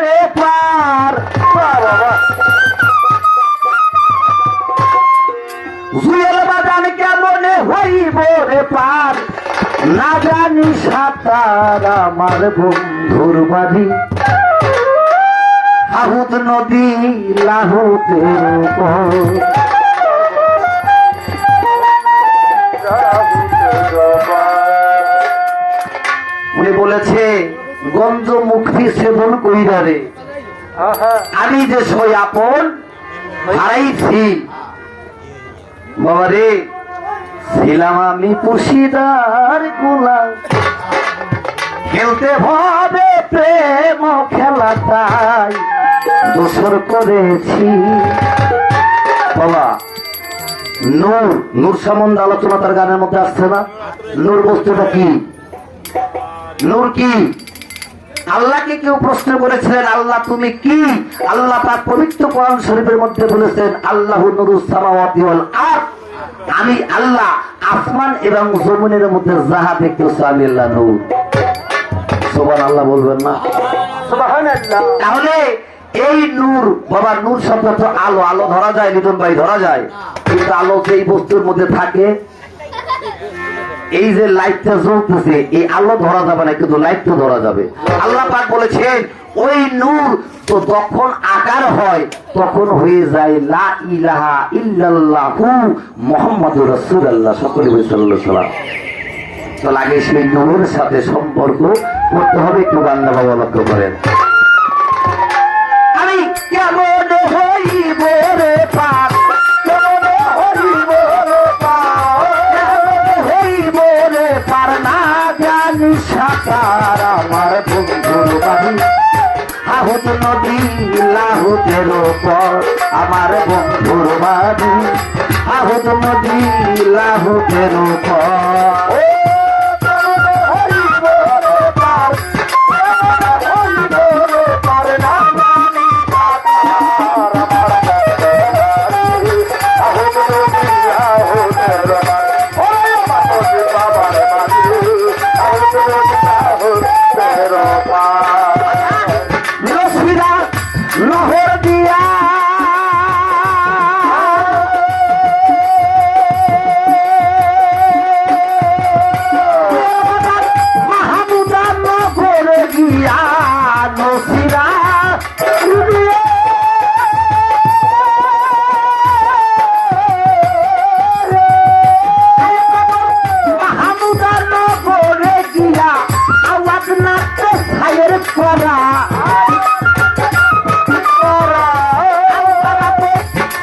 রে পার কেমনে পার? না জানি সাঁতার আমার বন্ধুর বাড়ি আহুত নদী লাহুতের উনি বলেছে গঞ্জ মুক্তি সেবন কইরারে। আমি যে সই আপন হারাইছি বাবা রে ছিলাম আমি পুশিদার গোলাম। খেলতে হবে প্রেম খেলাটাই দোসর করেছি। বাবা নূর নূর সম্বন্ধে আলোচনা তার গানের মধ্যে আসছে না? নূর বস্তুটা কি? নূর কি? আল্লাহকে কেউ প্রশ্ন করেছিলেন আল্লাহ তুমি কি? আল্লাহ তার পবিত্র কোরআন শরীফের মধ্যে বলেছেন আল্লাহ নুরুস ওয়াল আরদ। আমি আল্লাহ আসমান এবং জমিনের মধ্যে যাহা দেখতেছি আমি আল্লাহ নূর। সুবহানাল্লাহ বলবেন না? তাহলে এই নূর বাবা নূর শব্দ আলো আলো ধরা যায় নিতন ভাই ধরা যায়। কিন্তু আলো যেই বস্তুর মধ্যে থাকে এই যে লাইটটা জ্বলতেছে, এই আলো ধরা যাবে না, কিন্তু লাইট ধরা যাবে। আল্লাহ পাক বলেছেন, ওই নূর তো যখন আকার হয়, তখন হয়ে যায় লা ইলাহা ইল্লাল্লাহু মুহাম্মাদুর রাসূলুল্লাহ সকলে সাল্লাল্লাহু ওয়াসাল্লাম। তো লাগে সেই নূরের সাথে সম্পর্ক করতে হবে, একটু বাংলা বাবা লক্ষ্য করেন। লাহুতের পর আমার বন্ধুর বাড়ি। আহুত নদী লাহুতের পর ছায়ের করা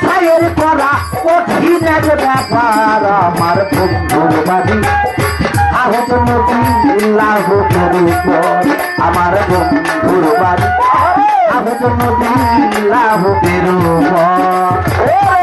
ছায়ের করা কঠিন ব্যাপার আমার বন্ধুর বাড়ি। আহত নদী লাহতের উপর আমার বন্ধুর বাড়ি। আহত নদী লাহতের উপর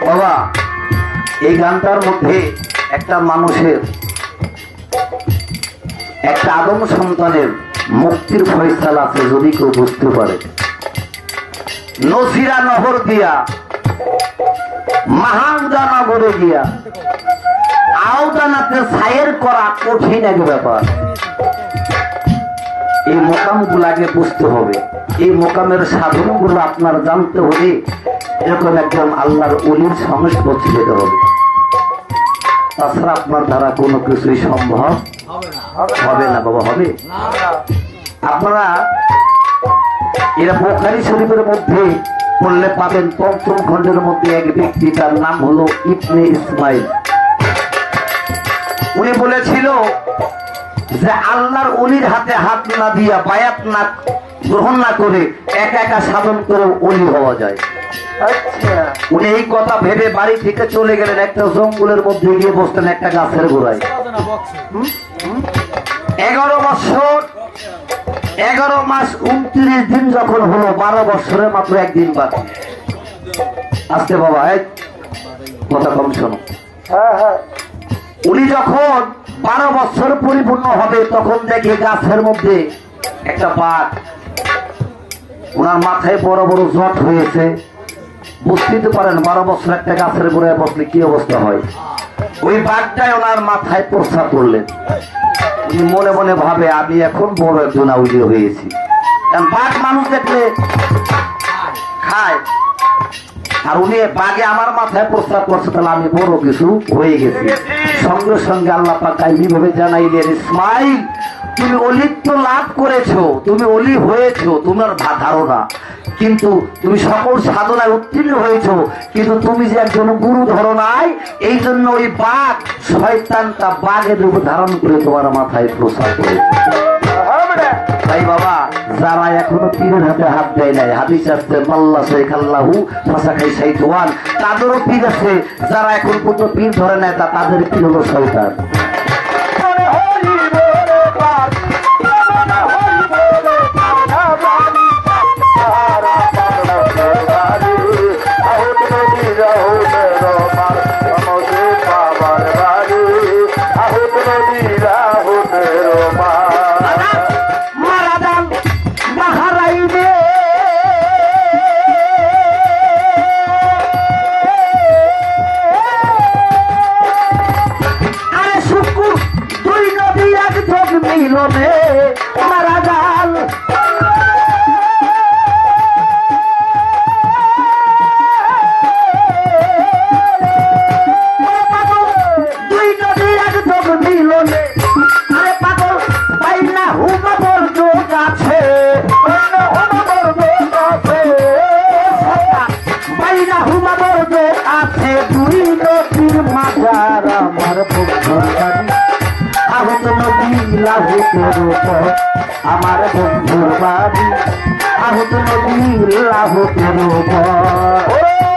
বাবা এই গানটার মধ্যে একটা মানুষের একটা আদম সন্তানের মুক্তির ফয়সালা আছে যদি কেউ বুঝতে পারে। নসিরা নহর দিয়া মাহাউদা নগরে গিয়া আওদানাতে সায়ের করা কঠিন এক ব্যাপার। এই মোকামগুলো আগে বুঝতে হবে। এই মোকামের সাধনগুলো আপনার জানতে হলে এরকম একজন আল্লাহর অলির সংস্পর্শ যেতে হবে। তাছাড়া আপনার দ্বারা কোনো কিছুই সম্ভব হবে না। বাবা, হবে। আপনারা এরা বোখারি শরীফের মধ্যে পড়লে পাবেন পঞ্চম খণ্ডের মধ্যে এক ব্যক্তি তার নাম হলো ইবনে ইসমাইল। উনি বলেছিল যে আল্লাহর অলির হাতে হাত না দিয়া বায়াত না গ্রহণ না করে একা একা সাধন করে অলি হওয়া যায়। আচ্ছা। উনি এই কথা ভেবে বাড়ি থেকে চলে গেলেন একটা জঙ্গলের মধ্যে গিয়ে বসতেন একটা গাছের গোড়ায়। এগারো মাস উনত্রিশ দিন যখন হলো বারো বছরের মাত্র একদিন বাকি আসতে বাবা এই কথা কম শোনো। হ্যাঁ হ্যাঁ। উনি যখন বারো বছর পরিপূর্ণ হবে তখন দেখে গাছের মধ্যে একটা বাঘ। ওনার মাথায় বড় বড় জট হয়েছে। বুঝতেই তো পারেন বারো বছর একটা গাছের গোড়ায় বসলে কি অবস্থা হয়। ওই বাঘটায় ওনার মাথায় প্রস্তাব করলেন। উনি মনে মনে ভাবে আমি এখন বড় একজন আউলিয়া হয়েছি? বাঘ মানুষ দেখলে খায়। আর উনি বাগে আমার মাথায় প্রস্তাব করছে, তাহলে আমি বড় কিছু হয়ে গেছি। সঙ্গে সঙ্গে আল্লাহ পাক ভাবে জানাইলেন, ইসমাইল, তুমি অলিত্ব লাভ করেছ, তুমি অলি হয়েছো, তোমার ধারণা কিন্তু তুমি সকল সাধনায় উত্তীর্ণ হয়েছো, কিন্তু তুমি যে একজন গুরু ধরো নাই, এই জন্য ওই বাঘ শয়তানটা বাঘের রূপ ধারণ করে তোমার মাথায় প্রসাদ করেছে তাই বাবা, যারা এখনও পীরের হাতে হাত দেয় নাই, হাদিস আসছে মাল্লা শেখ আল্লাহু খাই তাদেরও পীর আছে, যারা এখন পর্যন্ত পীর ধরে নেয়, তা তাদের পীর হলো শয়তান। দুই নদীর মাঝার আমার আহত নদী লাহুতের উপর আমার বন্ধুর বাড়ি আহত নদী লাহুতের উপর